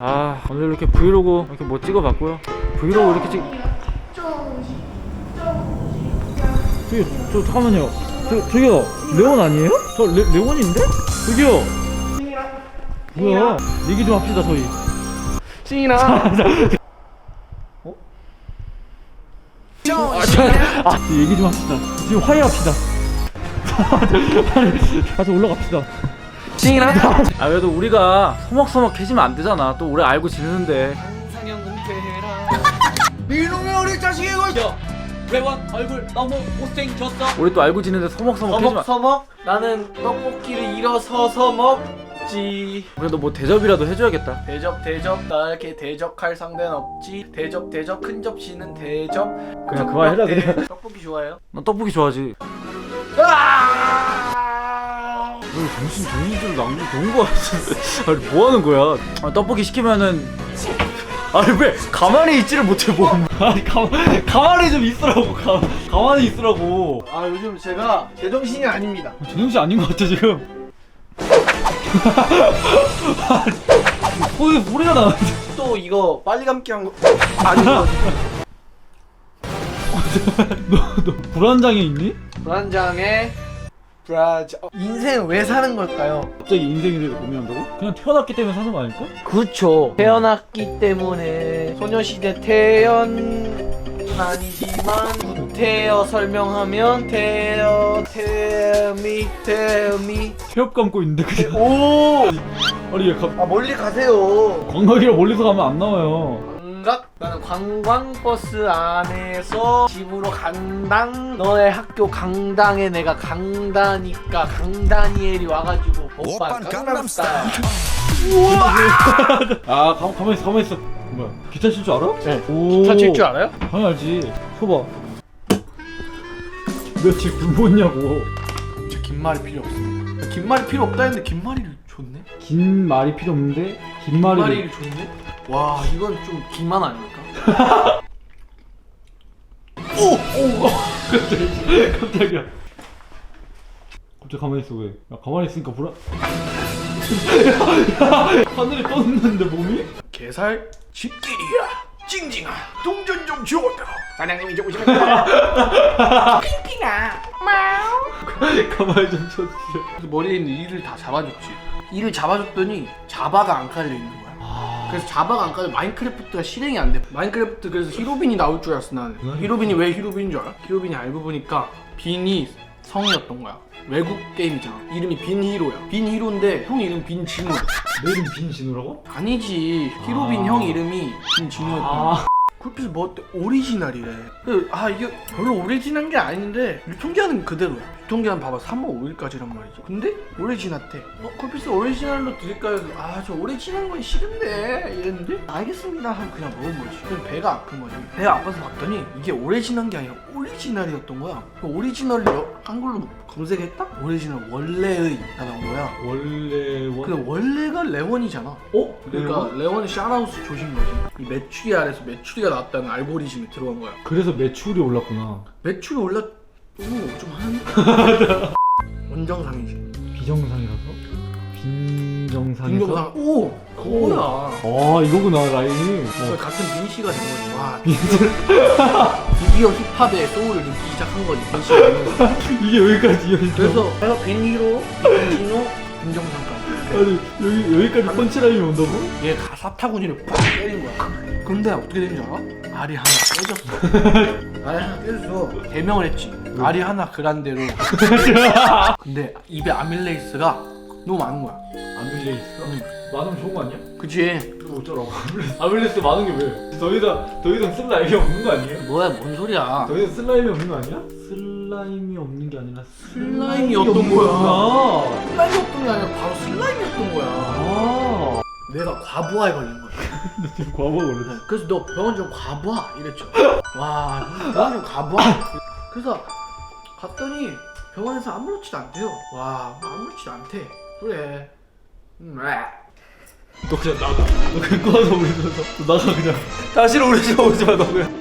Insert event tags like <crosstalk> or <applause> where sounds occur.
아 오늘 이렇게 브이로그 이렇게 뭐 찍어봤고요. 브이로그 이렇게 찍 저기 저 잠깐만요. 저, 저기요. 레온 아니에요? 저 레, 레온인데? 저기요. 뭐야? 얘기 좀 합시다 저희. 찡이나. 어? 아, 저, 아 얘기 좀 합시다. 지금 화해합시다. <laughs> 다시 올라갑시다 찡이나 아 그래도 우리가 서먹서먹해지면 안 되잖아. 또 우리 알고 지내는데. 상영 은퇴해라 이놈의 우리 자식이 이거 레원 얼굴 너무 못생겼어. 우리 또 알고 지내는데 서먹서먹해지면 서먹서먹? 나는 떡볶이를 일어서서 먹지. 그래도 뭐 대접이라도 해줘야겠다. 대접 대접. 나 이렇게 대접할 상대는 없지. 대접 대접. 큰 접시는 대접. 그냥 그만 해라, 대- 그냥. 떡볶이 좋아해요? 난 떡볶이 좋아하지 너 정신 정신 좀 낭비 좋은 거 같아 <laughs> 아니 뭐 하는 거야? 아, 떡볶이 시키면은 아니 왜 가만히 있지를 못해 뭐. <laughs> 아니 가, 가만히 좀 있으라고. 가, 가만히 있으라고. 아 요즘 제가 제정신이 아닙니다. 정신 아닌 것 같아 지금. 소리 소리가 나는데. 또 이거 빨리 감기 한 거 아니거든요. <laughs> 너 불안장애 있니? 불안장에 브라자 어, 인생 왜 사는 걸까요? 갑자기 인생에 대해 고민한다고? 그냥 태어났기 때문에 사는 거 아닐까? 그렇죠. 태어났기 때문에 소녀시대 태연 아니지만 태어 설명하면 태어 태미 태미 태엽 감고 있는데 그냥 오! 아니 얘 가, 아 멀리 가세요. 광각이라 멀리서 가면 안 나와요? 나는 관광버스 안에서 집으로 간당 너의 학교 강당에 내가 강다니까 강다니엘이 와가지고 오빠 강남스타일 아 가, 가만히 있어 가만히 있어 뭐야 기타 칠 줄 알아? 네. 오 기타 칠줄 알아요? 당연히 알지 쳐봐 며칠 굶었냐고 저긴 말이 필요 없습니다. 긴 말이 필요 없다 했는데 긴 말이를 줬네? 긴 말이 필요 없는데 긴긴 말이 말이를 줬네? 와 이건 좀 기만 아닙니까? <laughs> 갑자기 <laughs> 깜짝이야. 갑자기 가만히 있어 왜? 야 가만히 있으니까 불안 <laughs> 하늘에 떴는데 몸이? 게살 집길이야 찡찡아 동전 좀 주었다. 사장님이 좀 오시면 핑핑아. 가만히 좀 쳐주세요. 그래서 머리에 있는 이를 다 잡아줬지. 이를 잡아줬더니 자바가 안 깔려 있는 거야 그래서 자바가 안 깔려 마인크래프트가 실행이 안 돼. 마인크래프트 그래서 히로빈이 나올 줄 알았어 나는. 히로빈이 왜 히로빈인 줄 알아? 히로빈이 알고 보니까 빈이 성이었던 거야. 외국 게임이잖아. 이름이 빈 히로야. 빈 히로인데 형 이름 빈 진우야 내 이름 빈진우라고? 아니지. 히로빈 아. 형 이름이 빈 진우였던 거야 아 그래서 뭐? 오리지널이래. 그, 아 이게 별로 오리지널한 게 아닌데 유통기한은 그대로야. 유통기한 봐봐. 3월 5일까지란 말이죠 근데 오리지널대. 어? 쿨피스 오리지널로 드릴까요? 아 저 오리지널 건 싫은데. 이랬는데 알겠습니다. 하고 그냥 먹은 거지. 그럼 배가 아픈 거지. 배가 아파서 봤더니 이게 오리지널한 게 아니라 오리지널이었던 거야. 그 오리지널을 여- 한글로 검색했다? 오리지널 원래의 가 나온 거야 원래 원... 근데 원래가 레원이잖아 어? 그러니까 레원은 샤라우스 조신 거지. 이 매출이 아래서 매출이가 낮다는 알고리즘이 들어간 거야. 그래서 매출이 올랐구나 매출이 올랐도 좀 하는. <laughs> 원정상이지. 비정상이라서? 빈 정상에서? 인정상. 오, 그거야. 아 이거구나 라인이 어. 같은 빈 씨가 된 거지. 와, <laughs> 드디어 힙합의 소울을 느끼기 시작한 거지. 빈 씨가. <laughs> 이게 여기까지 이어져 그래서 내가 빈히로, 빈진호, 빈정상까지. 아니 여기 여기까지 펀치라인이 온다고? 얘 가 사타구니를 빡 때린 거야. 근데 어떻게 된줄 알아? 알이 하나 깨졌어. <laughs> 알이 하나 깨져서 개명을 했지. 알이 하나 그란데로. 근데 입에 아밀레이스가 너무 많은 거야. 아밀레이스가? 응. 많으면 좋은 거 아니야? 그치? 그거 어쩌라고 아밀레이스 많은 게 왜? 더 이상 더 이상 쓸 라임이 없는 거 아니에요? 뭐야, 뭔 소리야. 더 이상 쓸 라임이 없는 거 아니야? 슬라임이 없는 게 아니라 슬라임이었던 없는 거야. 거구나. 슬라임이었던 게 아니라 바로 슬라임이었던 거야. 아 내가 과부하에 걸린 거야. <laughs> 너 지금 과거 걸렸어 그래서 너 병원 좀 가봐 이랬죠. <laughs> 와 병원 좀 가봐. 그래서 갔더니 병원에서 아무렇지도 않대요. 와 아무렇지도 않대. 그래. 음, 왜? 너 그냥 나가 너 그냥 꺼서 우리 너 나가 그냥 다시는 우리 집에 오지 마 너 그냥